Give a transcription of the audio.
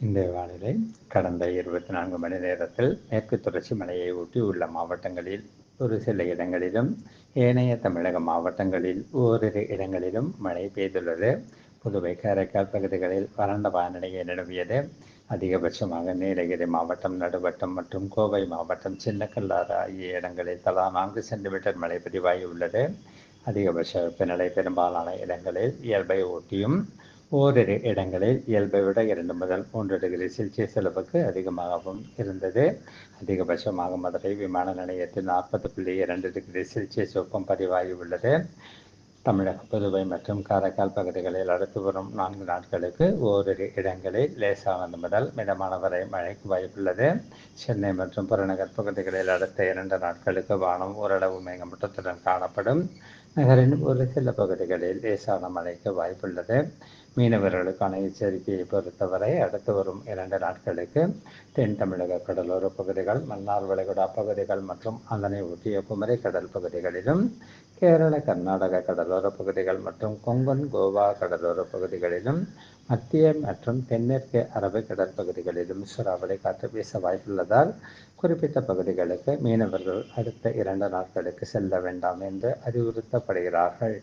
இந்த வானிலை கடந்த இருபத்தி நான்கு மணி நேரத்தில் மேற்கு தொடர்ச்சி மலையை ஒட்டி உள்ள மாவட்டங்களில் ஒரு சில இடங்களிலும் ஏனைய தமிழக மாவட்டங்களில் ஓரிரு இடங்களிலும் மழை பெய்துள்ளது. புதுவை காரைக்கால் பகுதிகளில் வறண்ட வானிலையை நிலவியது. அதிகபட்சமாக நீலகிரி மாவட்டம் நடுவட்டம் மற்றும் கோவை மாவட்டம் சின்னக்கல்லாறு ஆகிய இடங்களில் தலா நான்கு சென்டிமீட்டர் மழை பதிவாகியுள்ளது அதிகபட்ச வெப்பநிலை பெரும்பாலான இடங்களில் இயல்பை ஒட்டியும் ஓரிரு இடங்களில் இயல்பை விட இரண்டு முதல் மூன்று டிகிரி செல்சியஸ் அளவுக்கு அதிகமாகவும் இருந்தது. அதிகபட்சமாக மதுரை விமான நிலையத்தில் நாற்பது புள்ளி இரண்டு டிகிரி செல்சியஸ் வெப்பம் பதிவாகியுள்ளது தமிழக புதுவை மற்றும் காரைக்கால் பகுதிகளில் அடுத்து வரும் நான்கு நாட்களுக்கு ஓரிரு இடங்களில் லேசானது முதல் மிதமான வரை மழைக்கு வாய்ப்புள்ளது. சென்னை மற்றும் புறநகர் பகுதிகளில் அடுத்த இரண்டு நாட்களுக்கு வானம் ஓரளவு மேகமூட்டத்துடன் காணப்படும். நகரின் ஒரு சில பகுதிகளில் லேசான மழைக்கு வாய்ப்புள்ளது. மீனவர்களுக்கான எச்சரிக்கையை பொறுத்தவரை அடுத்து வரும் இரண்டு நாட்களுக்கு தென் தமிழக கடலோர பகுதிகள் மன்னார் வளைகுடா பகுதிகள் மற்றும் அதனை ஒட்டிய குமரி கடல் பகுதிகளிலும் கேரள கர்நாடக கடலோர பகுதிகள் மற்றும் கொங்கன் கோவா கடலோர பகுதிகளிலும் மத்திய மற்றும் தென்மேற்கு அரபிக்கடல் பகுதிகளிலும் சூறாவளி காற்று வீச வாய்ப்புள்ளதால் குறிப்பிட்ட பகுதிகளுக்கு மீனவர்கள் அடுத்த இரண்டு நாட்களுக்கு செல்ல வேண்டாம் என்று அறிவுறுத்தப்படுகிறார்கள்.